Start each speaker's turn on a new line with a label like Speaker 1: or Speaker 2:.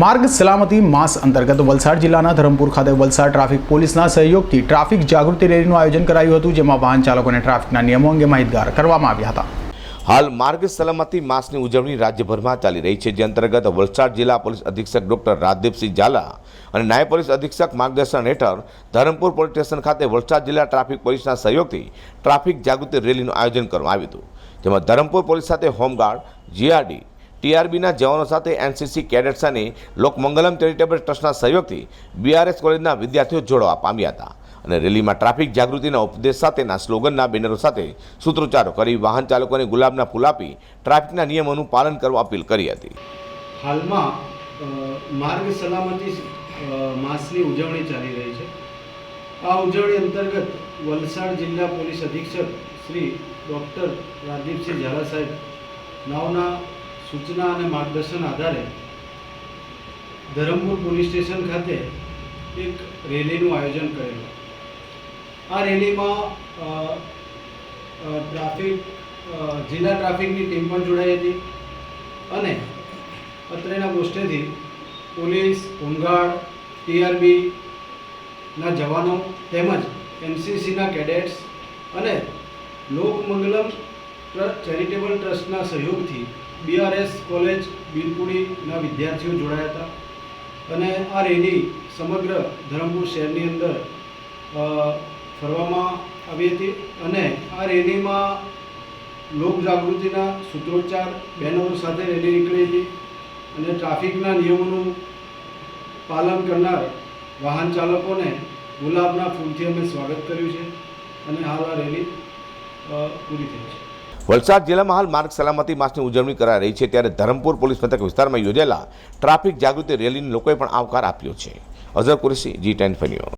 Speaker 1: માર્ગ સલામતી માસ અંતર્ગત વલસાડ જિલ્લાના ધરમપુર ખાતે વલસાડ ટ્રાફિક પોલીસના સહયોગથી ટ્રાફિક જાગૃતિ રેલીનું આયોજન કરાયું હતું, જેમાં વાહન ચાલકોને ટ્રાફિકના નિયમો અંગે માહિતગાર કરવામાં આવ્યા હતા.
Speaker 2: હાલ માર્ગ સલામતી માસની ઉજવણી રાજ્યભરમાં ચાલી રહી છે, જે અંતર્ગત વલસાડ જિલ્લા પોલીસ અધિક્ષક ડોક્ટર રાજદીપસિંહ ઝાલા અને નાયબ પોલીસ અધિક્ષક માર્ગદર્શન હેઠળ ધરમપુર પોલીસ સ્ટેશન ખાતે વલસાડ જિલ્લા ટ્રાફિક પોલીસના સહયોગથી ટ્રાફિક જાગૃતિ રેલીનું આયોજન કરવામાં આવ્યું હતું, જેમાં ધરમપુર પોલીસ સાથે હોમગાર્ડ, જીઆરડી ટીઆરબીના જવાનો સાથે એનસીસી કેડેટ્સ અને લોકમંગલમ ચેરિટેબલ ટ્રસ્ટના સહયોગથી બીઆરએસ કોલેજના વિદ્યાર્થીઓ જોડવા પામ્યા હતા અને રેલીમાં ટ્રાફિક જાગૃતિના ઉપદેશ સાથેના સ્લોગનના બેનરો સાથે સૂત્રોચ્ચારો કરી વાહન ચાલકોને ગુલાબના ફૂલ આપી ટ્રાફિકના નિયમોનું પાલન કરવા અપીલ કરી હતી.
Speaker 3: હાલમાં માર્ગ સલામતી માસની ઉજવણી ચાલી રહી છે. આ ઉજવણી અંતર્ગત વલસાડ જિલ્લા પોલીસ અધિક્ષક શ્રી ડૉક્ટર રાજદીપસિંહ ઝાલા સાહેબ, નાવના સૂચના અને માર્ગદર્શન આધારે ધરમપુર પોલીસ સ્ટેશન ખાતે એક રેલીનું આયોજન કરેલું. આ રેલીમાં ટ્રાફિક જિલ્લા ટ્રાફિકની ટીમ પણ જોડાઈ હતી અને અત્રેના ગોષ્ઠેથી પોલીસ, હોમગાર્ડ, ટીઆરબીના જવાનો તેમજ એનસીસીના કેડેટ્સ અને લોકમંગલમ ચેરિટેબલ ટ્રસ્ટના સહયોગથી બીઆરએસ કોલેજ બિલપુડીના વિદ્યાર્થીઓ જોડાયા હતા. અને આ રેલી સમગ્ર ધરમપુર શહેરની અંદર ફરવામાં આવી હતી અને આ રેલીમાં લોકજાગૃતિના સૂત્રોચ્ચાર બેનરો સાથે રેલી નીકળી હતી અને ટ્રાફિકના નિયમોનું પાલન કરનાર વાહન ચાલકોને ગુલાબના ફૂલથી અમે સ્વાગત કર્યું છે અને હાલ આ રેલી પૂરી થઈ છે.
Speaker 2: વલસાડ જિલ્લામાં હાલ માર્ગ સલામતી માસની ઉજવણી કરાઈ રહી છે ત્યારે ધરમપુર પોલીસ મથક વિસ્તારમાં યોજાયેલા ટ્રાફિક જાગૃતિ રેલીને લોકોએ પણ આવકાર આપ્યો છે. અઝર કુરેશી, જી ટેન ફેન્યુ